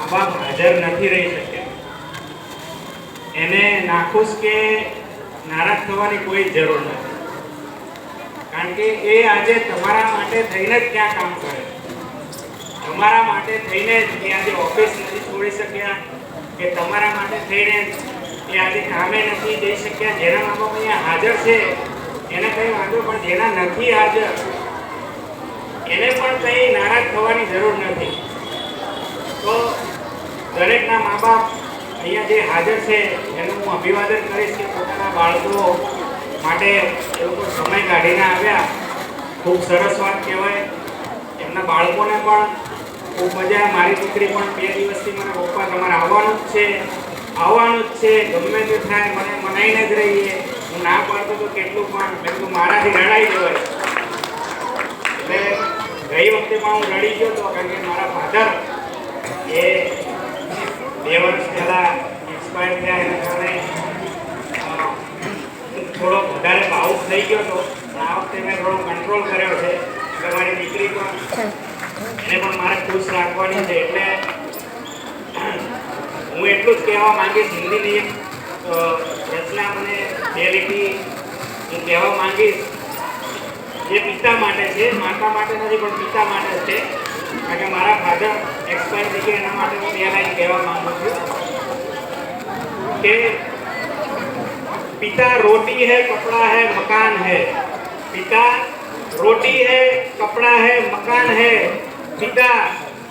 મા બાપ હાજર નથી રહી શક્યા. એને નાખુશ કે નારાજ થવાની કોઈ જરૂર નથી. કારણ કે એ આજે તમારા માટે થઈને જ ત્યાં કામ કરે તમારા માટે થઈને જ એ આજે ઓફિસ નથી છોડી શક્યા કે તમારા માટે થઈને એ આજે કામે નથી જઈ શક્યા. જેના મા બાપ અહીંયા હાજર છે, એને કંઈ વાંધો પણ જેના નથી હાજર, એને પણ કંઈ નારાજ થવાની જરૂર નથી. દરેકના મા બાપ અહીંયા જે હાજર છે, એનું હું અભિવાદન કરીશ કે પોતાના બાળકો માટે એ લોકો સમય કાઢીને આવ્યા. ખૂબ સરસ વાત કહેવાય. એમના બાળકોને પણ ખૂબ મજા. મારી દીકરી પણ બે દિવસથી મને પપ્પા તમારે આવવાનું જ છે. આવવાનું જ છે. ગમે તે થાય, મને મનાઈને જ રહીએ. હું ના પાડતો તો કેટલું પણ. મેં કીધું, મારાથી રડાઈ જવાય. એટલે ગઈ વખતે પણ હું રડી ગયો હતો, કારણ કે મારા ફાધર એ બે વર્ષ પહેલાં એક્સપાયર થયા એના કારણે અ, હું થોડો વધારે ભાવુક થઈ ગયો હતો આ વખતે મેં થોડો કંટ્રોલ કર્યો છે. એટલે મારી દીકરી પણ એને પણ મારે ખુશ રાખવાની છે. એટલે હું એટલું જ કહેવા માંગીશ હિન્દીની એક રચના મને બે લીટી હું કહેવા માંગીશ, જે પિતા માટે છે, માતા માટે નથી, પણ પિતા માટે છે. કારણ કે મારા ફાધર એક્સપાયર થઈ ગયા, એના માટે હું બે લાઈન કહેવા માંગુ છું કે पिता रोटी है, कपड़ा है, मकान है। पिता रोटी है, कपड़ा है, मकान है। पिता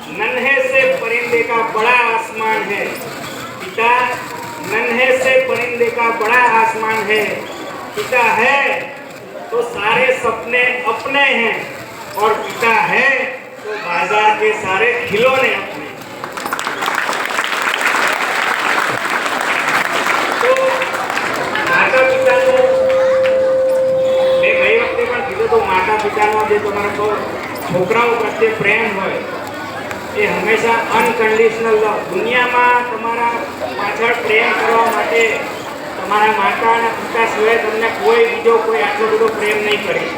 नन्हे से परिंदे का बड़ा आसमान है। पिता नन्हे से परिंदे का बड़ा आसमान है। पिता है तो सारे सपने अपने हैं और पिता है तो बाज़ार के सारे खिलौने अपने તમારા છોકરાઓ પ્રત્યે પ્રેમ હોય, એ હંમેશા અનકન્ડિશનલ લવ દુનિયામાં તમારા પાછળ પ્રેમ કરવા માટે તમારા માતા અને પિતા સિવાય તમને કોઈ બીજો કોઈ આટલો બધો પ્રેમ નહીં કરી.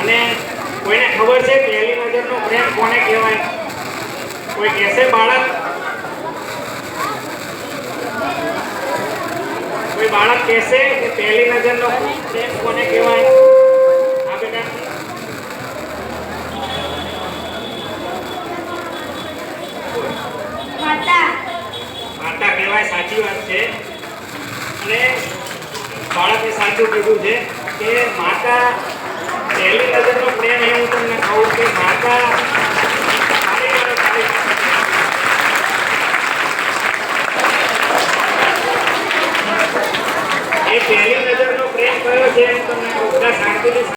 અને કોઈને ખબર છે પહેલી નજરનો પ્રેમ કોને કહેવાય? કોઈ કહેશે, બાળક, કોઈ બાળક કહેશે કે પહેલી નજરનો પ્રેમ કોને કહેવાય હા બેટા માતા માતા કહેવાય સાચી વાત છે. અને બાળકે સાચું કીધું છે કે માતા પહેલી નજરનો પ્રેમ એ હું તમને કહું કે માતા એ પહેલી નજરનો પ્રેમ કયો છે એમ તમને બધા શાંતિથી